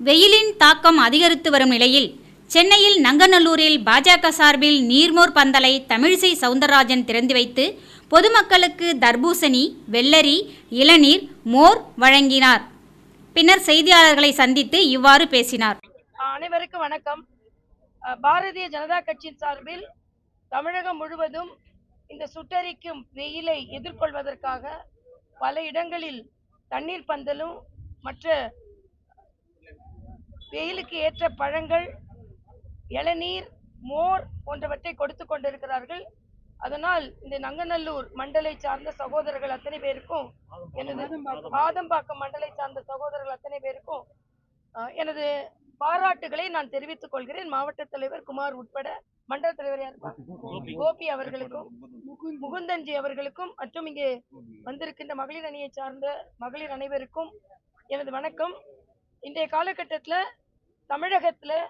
வெயிலின் தாக்கம் அதிகரித்து வரும் நிலையில் சென்னையில் நங்கநல்லூரில் பாஜக சார்பில் நீர்மோர் பந்தலை தமிழிசை சவுந்தரராஜன் திறந்து வைத்து பொதுமக்களுக்கு தர்பூசணி வெள்ளரி இளநீர் மோர் வழங்கினார். பின்னர் செய்தியாளர்களை சந்தித்து இவ்வாறு பேசினார். அனைவருக்கும் வணக்கம். பாரதிய ஜனதா கட்சியின் சார்பில் தமிழகம் முழுவதும் இந்த சுட்டரிக்கும் வெயிலை எதிர்கொள்வதற்காக பல இடங்களில் தண்ணீர் பந்தலும் மற்ற வெயிலுக்கு ஏற்ற பழங்கள் இளநீர் மோர் போன்றவற்றை கொடுத்து கொண்டிருக்கிறார்கள். அதனால் இந்த நங்கநல்லூர் மண்டலை சார்ந்த சகோதரர்கள் அத்தனை பேருக்கும் எனது ஆதம்பாக்கம் மண்டலை சார்ந்த சகோதரர்கள் அத்தனை பேருக்கும் எனது பாராட்டுகளை நான் தெரிவித்துக் கொள்கிறேன். மாவட்ட தலைவர் குமார் உட்பட மண்டல தலைவர் யார்? கோபி அவர்களுக்கும் முகுந்தன்ஜி அவர்களுக்கும் மற்றும் இங்கே வந்திருக்கின்ற மகளிர் அணியை சார்ந்த மகளிர் அனைவருக்கும் எனது வணக்கம். இன்றைய காலகட்டத்தில் தமிழகத்தில்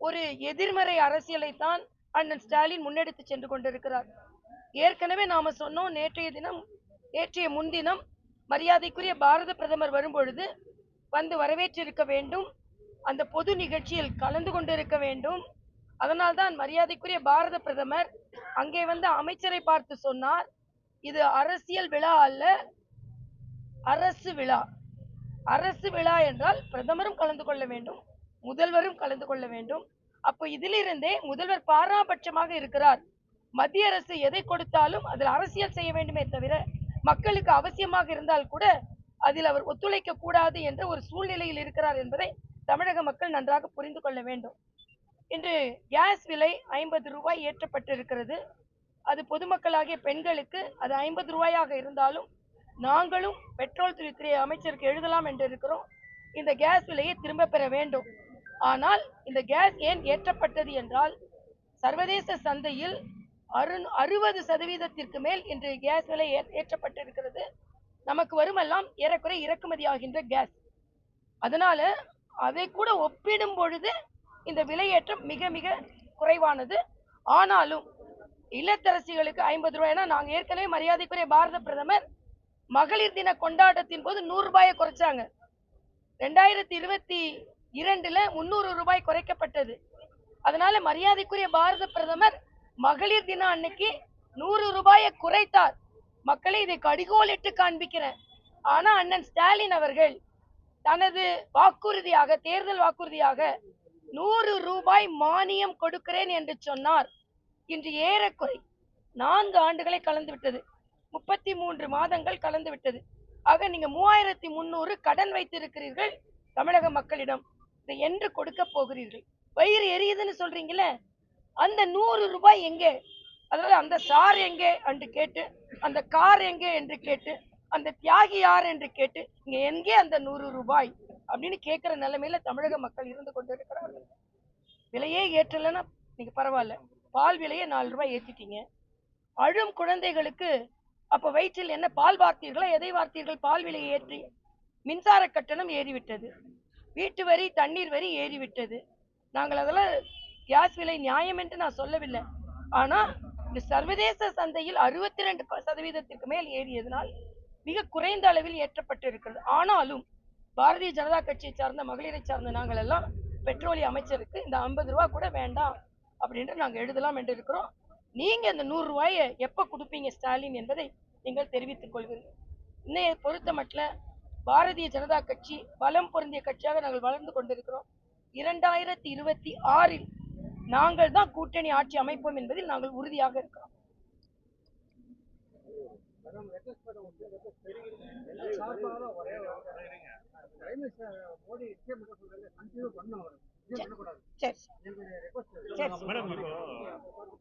ஒரு எதிர்மறை அரசியலைத்தான் அண்ணன் ஸ்டாலின் முன்னெடுத்து சென்று கொண்டிருக்கிறார். ஏற்கனவே நாம சொன்னோம் நேற்றைய தினம் நேற்றைய முன்தினம் மரியாதைக்குரிய பாரத பிரதமர் வரும்பொழுது வந்து வரவேற்றிருக்க வேண்டும். அந்த பொது நிகழ்ச்சியில் கலந்து கொண்டிருக்க வேண்டும். அதனால்தான் மரியாதைக்குரிய பாரத பிரதமர் அங்கே வந்து அமைச்சரை பார்த்து சொன்னார். இது அரசியல் விழா அல்ல அரசு விழா. அரசு விழா என்றால் பிரதமரும் கலந்து கொள்ள வேண்டும் முதல்வரும் கலந்து கொள்ள வேண்டும். அப்போ இதிலிருந்தே முதல்வர் பாராபட்சமாக இருக்கிறார். மத்திய அரசு எதை கொடுத்தாலும் அதில் அரசியல் செய்ய வேண்டுமே தவிர மக்களுக்கு அவசியமாக இருந்தால் கூட அதில் அவர் ஒத்துழைக்க கூடாது என்ற ஒரு சூழ்நிலையில் இருக்கிறார் என்பதை தமிழக மக்கள் நன்றாக புரிந்து கொள்ள வேண்டும். இன்று கேஸ் விலை ஐம்பது ரூபாய் ஏற்றப்பட்டிருக்கிறது. அது பொதுமக்களாகிய பெண்களுக்கு அது ஐம்பது ரூபாயாக இருந்தாலும் நாங்களும் பெட்ரோல் துறை அமைச்சருக்கு எழுதலாம் என்று இருக்கிறோம். இந்த கேஸ் விலையை திரும்ப பெற வேண்டும். ஆனால் இந்த கேஸ் ஏன் ஏற்றப்பட்டது என்றால் சர்வதேச சந்தையில் அறு அறுபது சதவீதத்திற்கு மேல் இன்று கேஸ் விலை ஏ- ஏற்றப்பட்டிருக்கிறது. நமக்கு வருமெல்லாம் ஏறக்குறை இறக்குமதி ஆகின்ற கேஸ். அதனால அதை கூட ஒப்பிடும் பொழுது இந்த விலையேற்றம் மிக மிக குறைவானது. ஆனாலும் இல்லத்தரசிகளுக்கு ஐம்பது ரூபாய்னா நாங்கள் ஏற்கனவே மரியாதைக்குரிய பாரத பிரதமர் மகளிர் தின கொண்டாட்டத்தின் போது நூறு ரூபாயை குறைச்சாங்க. ரெண்டாயிரத்தி இருபத்தி இரண்டுல முந்நூறு ரூபாய் குறைக்கப்பட்டது. அதனால மரியாதைக்குரிய பாரத பிரதமர் மகளிர் தின அன்னைக்கு நூறு ரூபாயை குறைத்தார். மக்களை இதை கடிகோலிட்டு காண்பிக்கிறேன். ஆனா அண்ணன் ஸ்டாலின் அவர்கள் தனது வாக்குறுதியாக தேர்தல் வாக்குறுதியாக நூறு ரூபாய் மானியம் கொடுக்கிறேன் என்று சொன்னார். இன்று ஏறக்குறை நான்கு ஆண்டுகளை கலந்து விட்டது முப்பத்தி மூன்று மாதங்கள் கலந்து விட்டது. ஆக நீங்க மூவாயிரத்தி முந்நூறு கடன் வைத்திருக்கிறீர்கள் தமிழக மக்களிடம். இதை என்று கொடுக்க போகிறீர்கள். வயிறு எரியுதுன்னு சொல்றீங்களே அந்த நூறு ரூபாய் எங்கே? அதாவது அந்த சார் எங்கே என்று கேட்டு அந்த கார் எங்கே என்று கேட்டு அந்த தியாகி யார் என்று கேட்டு இங்க எங்கே அந்த நூறு ரூபாய் அப்படின்னு கேட்கிற நிலைமையில தமிழக மக்கள் இருந்து கொண்டிருக்கிறார்கள். விலையே ஏற்றலைன்னா நீங்க பரவாயில்ல. பால் விலையை நாலு ரூபாய் ஏற்றிட்டீங்க அழும் குழந்தைகளுக்கு அப்போ வயிற்றில் என்ன? பால் வார்த்தீர்களோ? எதை வார்த்தீர்கள்? பால் விலையை ஏற்றி மின்சார கட்டணம் ஏறிவிட்டது. வீட்டு வரி தண்ணீர் வரி ஏறிவிட்டது. நாங்கள் அதெல்லாம் கேஸ் விலை நியாயம் என்று நான் சொல்லவில்லை. ஆனால் இந்த சர்வதேச சந்தையில் அறுபத்தி ரெண்டு சதவீதத்திற்கு மேல் ஏறியதனால் மிக குறைந்த அளவில் ஏற்றப்பட்டு இருக்கிறது ஆனாலும் பாரதிய ஜனதா கட்சியை சார்ந்த மகளிரை சார்ந்த நாங்கள் எல்லாம் பெட்ரோலிய அமைச்சருக்கு இந்த ஐம்பது ரூபா கூட வேண்டாம் அப்படின்ட்டு நாங்கள் எழுதலாம் என்று இருக்கிறோம். நீங்க இந்த நூறு ரூபாயை எப்ப கொடுப்பீங்க ஸ்டாலின் என்பதை நீங்கள் தெரிவித்துக் கொள்வீர்கள் இன்னைய பொறுத்த மட்டும் பாரதிய ஜனதா கட்சி பலம் பொருந்திய கட்சியாக நாங்கள் வளர்ந்து கொண்டிருக்கிறோம். இரண்டாயிரத்தி இருபத்தி ஆறில் நாங்கள் தான் கூட்டணி ஆட்சி அமைப்போம் என்பதில் நாங்கள் உறுதியாக இருக்கிறோம். சரி சரி மேடம் இப்போ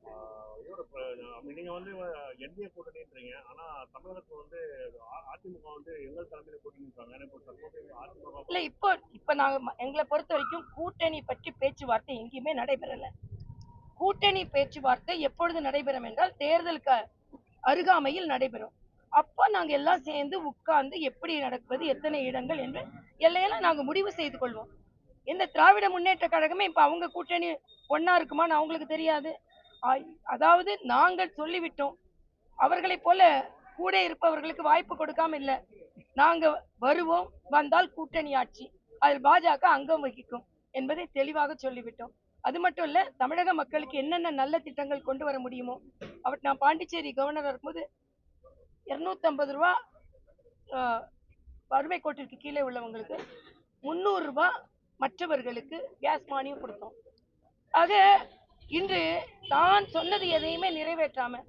ஆஹ், இவரு இப்ப, அப்ப நீங்க வந்து என்டிஏ கூட்டணின்றீங்க ஆனா தமிழகத்துல வந்து அ- அதிமுக வந்து எங்கள் தலைமையில கூட்டணின்றாங்க ஏன்னா இப்போ தற்போது அதிமுக இல்ல இப்போ இப்ப நாங்க எங்களை பொறுத்த வரைக்கும் கூட்டணி பற்றி பேச்சுவார்த்தை எங்கேயுமே நடைபெறல. கூட்டணி பேச்சுவார்த்தை எப்பொழுது நடைபெறும் என்றால் தேர்தலுக்கு அருகாமையில் நடைபெறும். அப்போ நாங்க எல்லாம் சேர்ந்து உட்கார்ந்து எப்படி நடப்பது எத்தனை இடங்கள் என்று எல்லையெல்லாம் நாங்க முடிவு செய்து கொள்வோம். இந்த திராவிட முன்னேற்ற கழகமே இப்ப அவங்க கூட்டணி ஒன்னா இருக்குமான்னு அவங்களுக்கு தெரியாது. அதாவது நாங்கள் சொல்லிவிட்டோம். அவர்களைப் போல கூட இருப்பவர்களுக்கு வாய்ப்பு கொடுக்காம இல்ல. நாங்க வருவோம் வந்தால் கூட்டணி ஆட்சி. அதில் பாஜக அங்கம் வகிக்கும் என்பதை தெளிவாக சொல்லிவிட்டோம். அது மட்டும் இல்ல தமிழக மக்களுக்கு என்னென்ன நல்ல திட்டங்கள் கொண்டு வர முடியுமோ அவர் நான் பாண்டிச்சேரி கவர்னர் இருக்கும்போது இரநூத்தம்பது ரூபா வறுமை கோட்டிற்கு கீழே உள்ளவங்களுக்கு முந்நூறுரூபா மற்றவர்களுக்கு கேஸ் மானியம் கொடுத்தோம். ஆக இன்று தான் சொன்னது எதையுமே நிறைவேற்றாம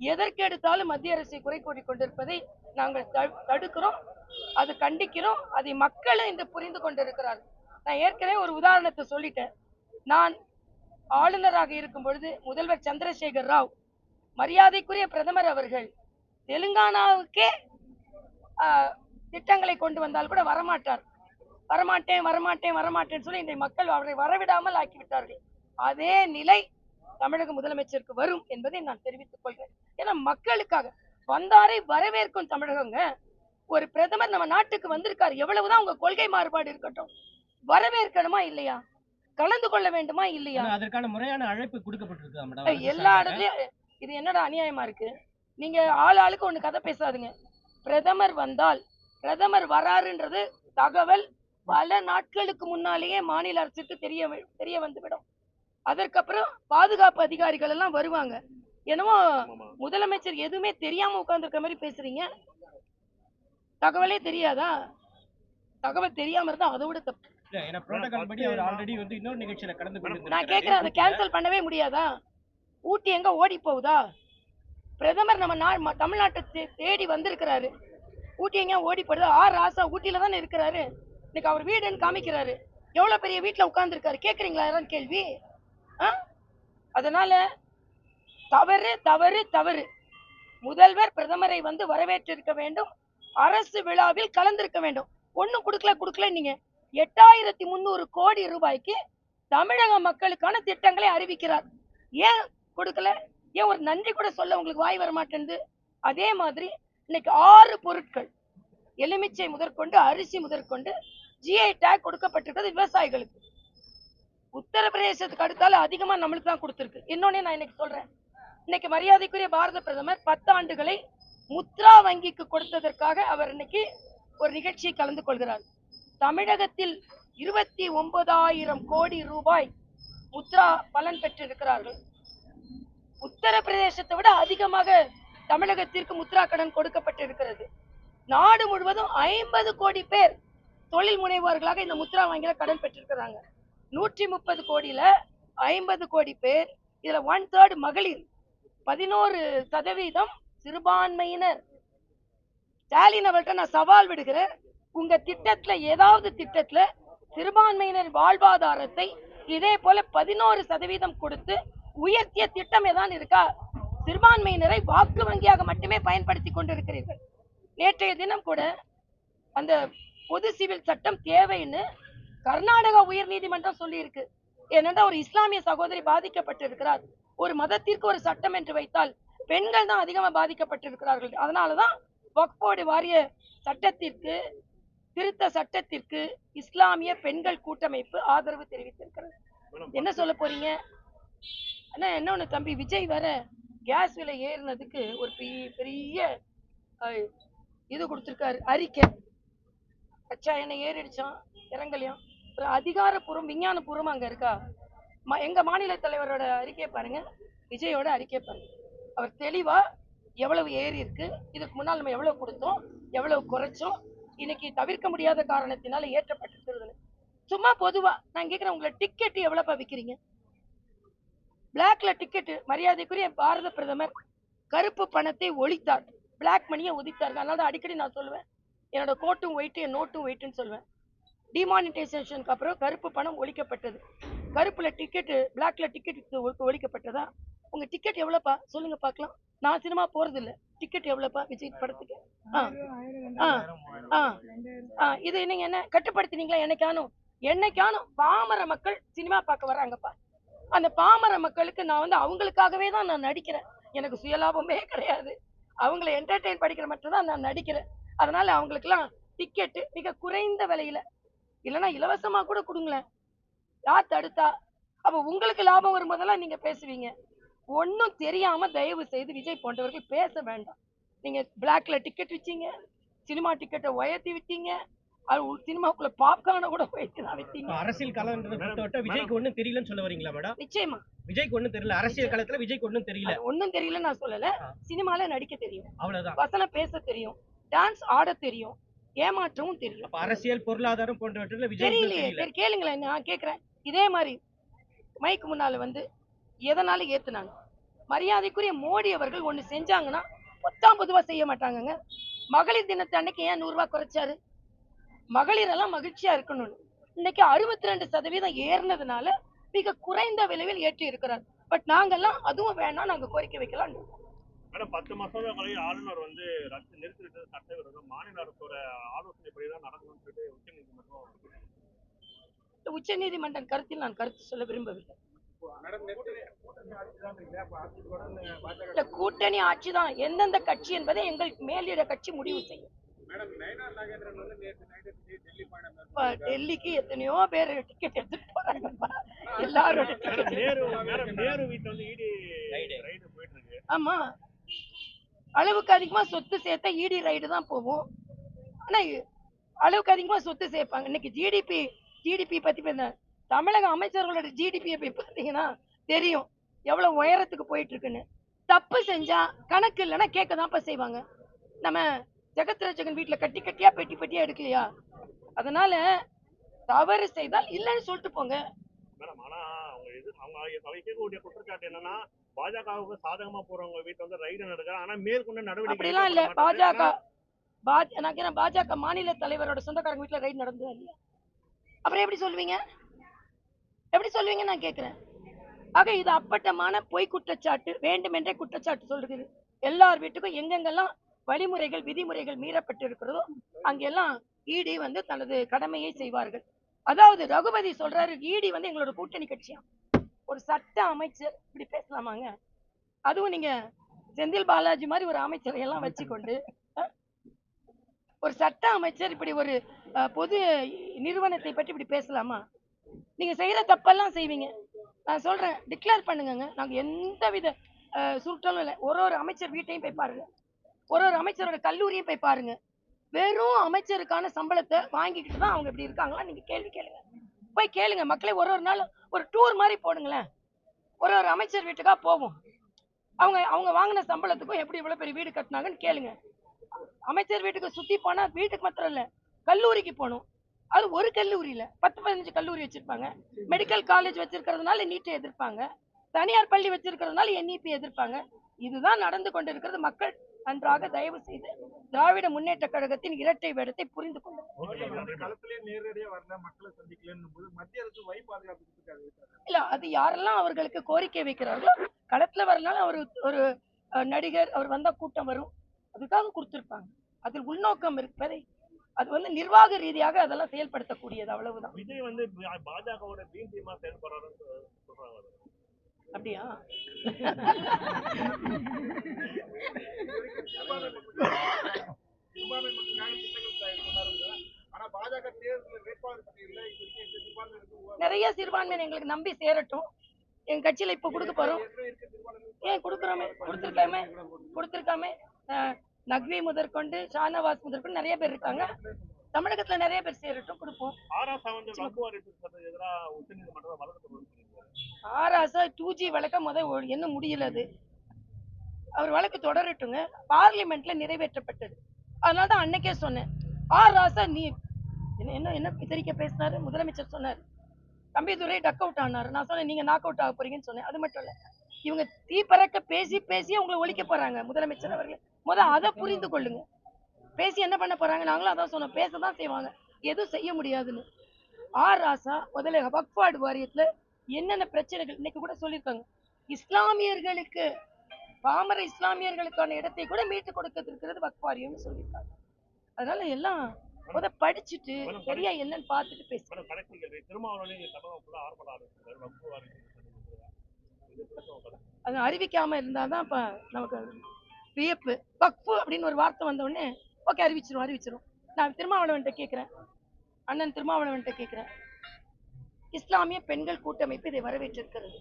எதற்கு எடுத்தாலும் மத்திய அரசை குறை கூறி கொண்டிருப்பதை நாங்கள் த- தடுக்கிறோம் அது கண்டிக்கிறோம் அதை மக்களும் இன்று புரிந்து கொண்டிருக்கிறார். நான் ஏற்கனவே ஒரு உதாரணத்தை சொல்லிட்டேன். நான் ஆளுநராக இருக்கும் பொழுது முதல்வர் சந்திரசேகர் ராவ் மரியாதைக்குரிய பிரதமர் அவர்கள் தெலுங்கானாவுக்கே ஆஹ், திட்டங்களை கொண்டு வந்தால் கூட வரமாட்டார். வரமாட்டேன் வரமாட்டேன் வரமாட்டேன்னு சொல்லி இன்றைய மக்கள் அவரை வரவிடாமல் ஆக்கிவிட்டார்கள். அதே நிலை தமிழக முதலமைச்சருக்கு வரும் என்பதை நான் தெரிவித்துக் கொள்கிறேன். ஏன்னா மக்களுக்காக வந்தாரை வரவேற்கும் தமிழகங்க. ஒரு பிரதமர் நம்ம நாட்டுக்கு வந்திருக்காரு. எவ்வளவுதான் உங்க கொள்கை மாறுபாடு இருக்கட்டும். வரவேற்கணுமா இல்லையா? கலந்து கொள்ள வேண்டுமா இல்லையா? அதற்கான முறையான அழைப்பு கொடுக்கப்பட்டிருக்கு எல்லா இடத்துலயும் இது என்னடா அநியாயமா இருக்கு? நீங்க ஆள் ஆளுக்கு ஒண்ணு கதை பேசாதுங்க. பிரதமர் வந்தால் பிரதமர் வராருன்றது தகவல் பல நாட்களுக்கு முன்னாலேயே மாநில அரசுக்கு தெரிய தெரிய வந்துவிடும். அதற்கப்புறம் பாதுகாப்பு அதிகாரிகள் எல்லாம் வருவாங்க. என்னமோ ஆமா முதலமைச்சர் எதுவுமே தெரியாம உட்கார்ந்திருக்க மாதிரி பேசுறீங்க. தகவலே தெரியாதா? தகவல் தெரியாம இருந்தா அதை விட தப்பு. இல்ல ஏன்னா புரோட்டோகால் படி அவர் ஆல்ரெடி வந்து இன்னொரு நிகழ்ச்சியில கலந்து நான் கேக்குறேன் அதை கேன்சல் பண்ணவே முடியாதா? ஊட்டி எங்க ஓடி போகுதா? பிரதமர் நம்ம நா ம- தமிழ்நாட்டை தே- தேடி வந்திருக்கிறாரு. ஊட்டி எங்க ஓடி போடுது ஆர் ராசா ஊட்டியில தானே இருக்கிறாரு. இன்னைக்கு அவர் வீடுன்னு காமிக்கிறாரு. எவ்வளவு பெரிய வீட்டுல உட்கார்ந்துருக்காரு? கேக்குறீங்களா? யாராவது கேள்வி? ஆ? அதனால தவறு தவறு தவறு. முதல்வர் பிரதமரை வந்து வரவேற்றிருக்க வேண்டும். அரசு விழாவில் கலந்திருக்க வேண்டும். ஒண்ணும் கொடுக்கல கொடுக்கல நீங்க. எட்டாயிரத்தி முந்நூறு கோடி ரூபாய்க்கு தமிழக மக்களுக்கான திட்டங்களை அறிவிக்கிறார். ஏன் கொடுக்கல? ஏன் ஒரு நன்றி கூட சொல்ல உங்களுக்கு வாய் வர அதே மாதிரி இன்னைக்கு ஆறு பொருட்கள் எலுமிச்சை முதற்கொண்டு அரிசி முதற்கொண்டு ஜிஐ டேக் கொடுக்கப்பட்டிருக்கிறது விவசாயிகளுக்கு. உத்தரப்பிரதேசத்துக்கு அடுத்தால அதிகமா நம்மளுக்கு தான் கொடுத்துருக்கு. இன்னொன்னே நான் இன்னைக்கு சொல்றேன். இன்னைக்கு மரியாதைக்குரிய பாரத பிரதமர் பத்தாண்டுகளை முத்ரா வங்கிக்கு கொடுத்ததற்காக அவர் இன்னைக்கு ஒரு நிகழ்ச்சியை கலந்து கொள்கிறார். தமிழகத்தில் இருபத்தி ஒன்பதாயிரம் கோடி ரூபாய் முத்ரா பலன் பெற்றிருக்கிறார்கள். உத்தரப்பிரதேசத்தை விட அதிகமாக தமிழகத்திற்கு முத்ரா கடன் கொடுக்கப்பட்டிருக்கிறது. நாடு முழுவதும் ஐம்பது கோடி பேர் தொழில் முனைவோர்களாக இந்த முத்ரா வங்கியில கடன் பெற்றிருக்கிறாங்க. நூற்றி முப்பது கோடியில ஐம்பது கோடி பேர் இதுல ஒன் தேர்ட் மகளிர். பதினோரு சதவீதம் சிறுபான்மையினர். ஸ்டாலின் அவர்கிட்ட நான் சவால் விடுகிறேன். உங்க திட்டத்துல ஏதாவது திட்டத்துல சிறுபான்மையினர் வாழ்வாதாரத்தை இதே போல பதினோரு சதவீதம் கொடுத்து உயர்த்திய திட்டம் ஏதான் இருக்கா? சிறுபான்மையினரை வாக்கு வங்கியாக மட்டுமே பயன்படுத்தி கொண்டிருக்கிறீர்கள். நேற்றைய தினம் கூட அந்த பொது சிவில் சட்டம் தேவைன்னு கர்நாடகா உயர் நீதிமன்றம் சொல்லியிருக்கு. ஏனென்றால் ஒரு இஸ்லாமிய சகோதரி பாதிக்கப்பட்டிருக்கிறார். ஒரு மதத்திற்கு ஒரு சட்டம் என்று வைத்தால் பெண்கள் தான் அதிகமா பாதிக்கப்பட்டிருக்கிறார்கள். அதனாலதான் வக்ஃப் போர்டு வாரிய சட்டத்திற்கு திருத்த சட்டத்திற்கு இஸ்லாமிய பெண்கள் கூட்டமைப்பு ஆதரவு தெரிவித்திருக்கிறது. என்ன சொல்ல போறீங்க? அண்ணா என்ன தம்பி விஜய் வேற கேஸ் விலை ஏறினதுக்கு ஒரு பெரிய இது கொடுத்திருக்காரு அறிக்கை. கச்சா எண்ணெய் ஏறிடுச்சான் இறங்கலையாம். ஒரு அதிகாரப்பூர்வம் விஞ்ஞானபூர்வம் அங்க இருக்கா? மா எங்க மாநில தலைவரோட அறிக்கையை பாருங்க. விஜயோட அறிக்கை பாருங்க. அவர் தெளிவா எவ்வளவு ஏறி இருக்கு இதுக்கு முன்னால் நம்ம எவ்வளவு கொடுத்தோம் எவ்வளவு குறைச்சோம் இன்னைக்கு தவிர்க்க முடியாத காரணத்தினால ஏற்றப்பட்டிருக்கிறது. சும்மா பொதுவா நான் கேக்குறேன் உங்களை டிக்கெட் எவ்வளவுப்பா விக்கிறீங்க? பிளாக்ல டிக்கெட் மரியாதைக்குரிய பாரத பிரதமர் கருப்பு பணத்தை ஒழித்தார். பிளாக் மணியை உதித்தார். அதனால தான் அடிக்கடி நான் சொல்லுவேன். என்னோட கோட்டும் ஒயிட் என் நோட்டும் ஒயிட்டுன்னு சொல்லுவேன். டிமானிட்டைசேஷனுக்கு அப்புறம் கருப்பு பணம் ஒழிக்கப்பட்டது. கருப்பில் டிக்கெட்டு பிளாக்ல டிக்கெட் ஒழிக்கப்பட்டதா? உங்க டிக்கெட் எவ்வளோப்பா? சொல்லுங்க பார்க்கலாம். நான் சினிமா போறது டிக்கெட் எவ்வளோப்பா? விஜய் படத்துக்கு? ஆ. ஆ. ஆ. ஆ. இது நீங்கள் என்ன கட்டுப்படுத்தினீங்களா? என்னைக்கானும் என்னைக்கானும் பாமர மக்கள் சினிமா பார்க்க வராங்கப்பா அந்த பாமர மக்களுக்கு நான் வந்து அவங்களுக்காகவே தான் நான் நடிக்கிறேன். எனக்கு சுயலாபமே கிடையாது. அவங்கள என்டர்டெயின் படிக்கிற மட்டும் தான் நான் நடிக்கிறேன். அதனால அவங்களுக்குலாம் டிக்கெட்டு மிக குறைந்த விலையில. இல்லைன்னா இலவசமாக கூட கொடுங்களேன். யார் தடுத்தா? அப்ப உங்களுக்கு லாபம் வரும்போதெல்லாம் நீங்க பேசுவீங்க. ஒன்றும் தெரியாம தயவு செய்து விஜய் போன்றவர்கள் பேச வேண்டாம். நீங்க பிளாக்ல டிக்கெட் விற்றீங்க சினிமா டிக்கெட்டை உயர்த்தி விட்டீங்க அது ஒரு சினிமாக்குள்ள பாப்கார்னை கூட நான் வைத்தீங்க. இப்ப அரசியல் பொறுத்தவரை விஜய்க்கு ஒண்ணும் தெரியலன்னு சொல்ல வரீங்களா மேடம்? நிச்சயமா. விஜய்க்கு ஒண்ணும் தெரியல. அரசியல் களத்துல விஜய்க்கு ஒண்ணும் தெரியல. ஒண்ணும் தெரியல நான் சொல்லல. சினிமால நடிக்க தெரியும். அவ்வளவுதான். வசனம் பேச தெரியும். டான்ஸ் ஆட தெரியும். ஏமாற்றவும் தெரியும். அரசியல் பொருளாதாரம் போன்றவற்றில் விஜய் கேளுங்களேன். நான் கேக்குறேன். இதே மாதிரி மைக்கு முன்னால வந்து எதனால ஏத்துனாங்க? மரியாதைக்குரிய மோடி அவர்கள் ஒன்று செஞ்சாங்கன்னா பொத்தாம் பொதுவாக செய்ய மாட்டாங்கங்க. மகளிர் தினத்தை அன்னைக்கு ஏன் நூறுரூவா குறைச்சாரு? மகளிரெல்லாம் மகிழ்ச்சியாக மகிழ்ச்சியா இருக்கணும்னு. இன்னைக்கு அறுபத்தி ரெண்டு சதவீதம் ஏறினதுனால மிக குறைந்த விலையில் ஏற்றி இருக்கிறார். பட் நாங்கெல்லாம் அதுவும் வேணாம் நாங்க கோரிக்கை வைக்கலாம் மேடம் பத்து மசோதாக்களை ஆளுநர் வந்து ரத்து நிறுத்திவிட்டது சட்டவிரோதம் மாநில அரசோட ஆலோசனைப்படி தான் நடக்கணும்னு சொல்லிட்டு உச்சநீதிமன்றம் உச்ச நீதிமன்றம் கருத்தில் நான் கருத்து சொல்ல விரும்பவில்லை. கூட்டணி ஆட்சி தான் எந்தெந்த கட்சி என்பதை எங்கள் மேலிட கட்சி முடிவு செய்யும். டெல்லிக்கு எத்தனையோ பேர் டிக்கெட் எடுத்துட்டு போறாங்கப்பா எல்லாரோட இருக்கு. ஆமா. அளவுக்கு அதிகமா சொத்து சேர்த்தா இடி ரைடு தான் போகும். ஆனா அளவுக்கு அதிகமா சொத்து சேர்ப்பாங்க. இன்னைக்கு ஜிடிபி ஜிடிபி பத்தி பேச தமிழக அமைச்சர்களோட ஜிடிபியை போய் பார்த்தீங்கன்னா தெரியும். எவ்வளவு உயரத்துக்கு போயிட்டு இருக்குன்னு தப்பு செஞ்சா கணக்கு இல்லைன்னா கேட்க தான்ப்பா செய்வாங்க. நம்ம ஜெகத் ரட்சகன் வீட்டுல கட்டி கட்டியா பெட்டி பெட்டியா எடுக்கலையா? அதனால தவறு செய்தால் இல்லைன்னு சொல்லிட்டு போங்க. மேடம் ஆனா அவங்க இது அவங்க கேட்கக்கூடிய குற்றச்சாட்டு என்னன்னா பாஜகவுக்கு சாதகமா போறவங்க வீட்டுல வந்து ரைடு நடக்குது ஆனா மேற்கொண்டு நடவடிக்கை அப்படிலாம் இல்ல. பாஜக பாஜ நான் பாஜக மாநில தலைவரோட சொந்தக்காரங்க வீட்டுல ரைட் நடந்ததா இல்லையா? அப்புறம் எப்படி சொல்லுவீங்க எப்படி சொல்லுவீங்க நான் கேட்குறேன் ஆக இது அப்பட்டமான பொய் குற்றச்சாட்டு வேண்டுமென்றே குற்றச்சாட்டு சொல்றது. எல்லார் வீட்டுக்கும் எங்கெங்கெல்லாம் வழிமுறைகள் விதிமுறைகள் மீறப்பட்டு இருக்கிறதோ அங்கெல்லாம் இடி வந்து தனது கடமையை செய்வார்கள். அதாவது ரகுபதி சொல்றாரு இடி வந்து எங்களோட கூட்டணி கட்சியா ஒரு சட்ட அமைச்சர் இப்படி பேசலாமாங்க? அதுவும் நீங்க செந்தில் பாலாஜி மாதிரி ஒரு அமைச்சரை எல்லாம் வச்சுக்கொண்டு ஒரு சட்ட அமைச்சர் இப்படி ஒரு பொது நிறுவனத்தை பற்றி இப்படி பேசலாமா? நீங்க செய்யற தப்பெல்லாம் செய்வீங்க. நான் சொல்றேன் டிக்ளேர் பண்ணுங்கங்க. நாங்க எந்த வித சுருட்டலும் இல்லை. ஒரு ஒரு அமைச்சர் வீட்டையும் போய் பாருங்க. ஒரு ஒரு அமைச்சரோட கல்லூரியும் போய் பாருங்க. வெறும் அமைச்சருக்கான சம்பளத்தை வாங்கிக்கிட்டு தான் அவங்க இப்படி இருக்காங்களா நீங்க கேள்வி கேளுங்க. போய் கேளுங்க. மக்களே ஒரு ஒரு நாள் ஒரு டூர் மாதிரி போடுங்களேன். ஒரு ஒரு அமைச்சர் வீட்டுக்கா போவோம். அவங்க அவங்க வாங்கின சம்பளத்துக்கும் எப்படி இவ்வளவு பெரிய வீடு கட்டினாங்கன்னு கேளுங்க. அமைச்சர் வீட்டுக்கு சுத்தி போனா வீட்டுக்கு மாத்திரம் இல்ல கல்லூரிக்கு போகணும். அது ஒரு கல்லூரி இல்ல பத்து பதினஞ்சு கல்லூரி வச்சிருப்பாங்க. மெடிக்கல் காலேஜ் வச்சிருக்கிறதுனால நீட்டை எதிர்ப்பாங்க. தனியார் பள்ளி வச்சிருக்கிறதுனால என்இபி எதிர்ப்பாங்க. இதுதான் நடந்து கொண்டிருக்கிறது. மக்கள் நன்றாக தயவு செய்து திராவிட முன்னேற்ற கழகத்தின் இரட்டை வேடத்தை புரிந்து கொடுத்துருக்காரு இல்ல அது யாரெல்லாம் அவர்களுக்கு கோரிக்கை வைக்கிறார்களோ களத்துல வரனால அவர் ஒரு நடிகர் அவர் வந்தா கூட்டம் வரும். அதுக்காக கொடுத்திருப்பாங்க. அதில் உள்நோக்கம் இருப்பதை அது வந்து நிர்வாக ரீதியாக அதெல்லாம் செயல்படுத்தக்கூடியது அவ்வளவுதான். விஜய் வந்து பாஜகவோட பீம் டீமா செயல்படுறாருன்னு சொ- சொல்றாங்க. அப்படியா? நிறைய சிறுபான்மையினர் எங்களுக்கு நம்பி சேரட்டும். எங்க கட்சியில இப்ப கொடுக்க போறோம். ஏன் கொடுக்குறோமே? கொடுத்துருக்காமே? கொடுத்துருக்காமே? நக்வி முதற்கொண்டு ஷானவாஸ் முதற்கொண்டு நிறைய பேர் இருக்காங்க. தமிழகத்துல நிறைய பேர் சேரட்டும் கொடுப்போம். ஆராசா டூ ஜி வழக்க முத இன்னும் முடியல அது? அவர் வழக்கு தொடரட்டுங்க. பார்லிமெண்ட்ல நிறைவேற்றப்பட்டது. அதனால தான் அன்னைக்கே சொன்னேன். ஆர் ராசா நீ என்ன என்ன என்ன பிதரிக்க பேசினாரு? முதலமைச்சர் சொன்னார். தம்பிதுரை டக் அவுட் ஆனாரு. நான் சொன்னேன் நீங்க நாக் அவுட் ஆக போறீங்கன்னு சொன்னேன். அது மட்டும் இல்ல. இவங்க தீ பறக்க பேசி பேசி உங்களை ஒழிக்க போறாங்க முதலமைச்சர் அவர்கள். முத அதை புரிந்து கொள்ளுங்க பேசி என்ன பண்ண போறாங்க? நாங்களும் அதான் சொன்னோம். பேச தான் செய்வாங்க. எதுவும் செய்ய முடியாதுன்னு. ஆர் ராசா முதல்ல வக்ஃபார்டு வாரியத்துல என்னென்ன பிரச்சனைகள்? இன்னைக்கு கூட சொல்லியிருக்காங்க. இஸ்லாமியர்களுக்கு பாமர இஸ்லாமியர்களுக்கான இடத்தை கூட மீட்டு கொடுக்க இருக்கிறது வக்ஃபாரியம்னு சொல்லியிருக்காங்க. அதனால எல்லாம் முத படிச்சுட்டு சரியா என்னன்னு பார்த்துட்டு பேசு. மேடம் கடைசி கேள்வி திருமாவளவன் இங்க தமிழகம் ஃபுல்லா ஆர்ப்பாட ஆரம்பிச்சிருக்காரு. வக்கு வாரிசு சட்டத்துக்கு எதிராக. இது குறித்து உங்க கருத்து? அது அறிவிக்காம இருந்தாதான் இப்ப நமக்கு வியப்பு வக்ஃபு அப்படின்னு ஒரு வார்த்தை வந்தோடனே ஓகே அறிவிச்சிரும் அறிவிச்சிரும். நான் திருமாவளவன்ட்ட கேட்குறேன். அண்ணன் திருமாவளவன்ட்ட கேட்குறேன். இஸ்லாமிய பெண்கள் கூட்டமைப்பு இதை வரவேற்றிருக்கிறது.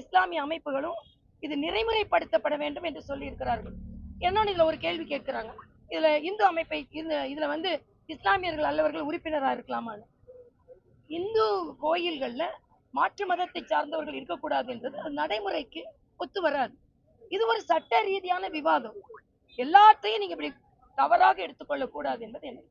இஸ்லாமிய அமைப்புகளும் இது நிறைமுறைப்படுத்தப்பட வேண்டும் என்று சொல்லி இருக்கிறார்கள் என்னன்னு இதில் ஒரு கேள்வி கேட்குறாங்க. இதில் இந்து அமைப்பை இந்த இதில் வந்து இஸ்லாமியர்கள் அல்லவர்கள் உறுப்பினராக இருக்கலாமான்னு. இந்து கோயில்களில் மாற்று மதத்தை சார்ந்தவர்கள் இருக்கக்கூடாது என்றது அது நடைமுறைக்கு ஒத்து வராது. இது ஒரு சட்ட ரீதியான விவாதம். எல்லாத்தையும் நீங்க இப்படி தவறாக எடுத்துக்கொள்ள கூடாது என்பது எனக்கு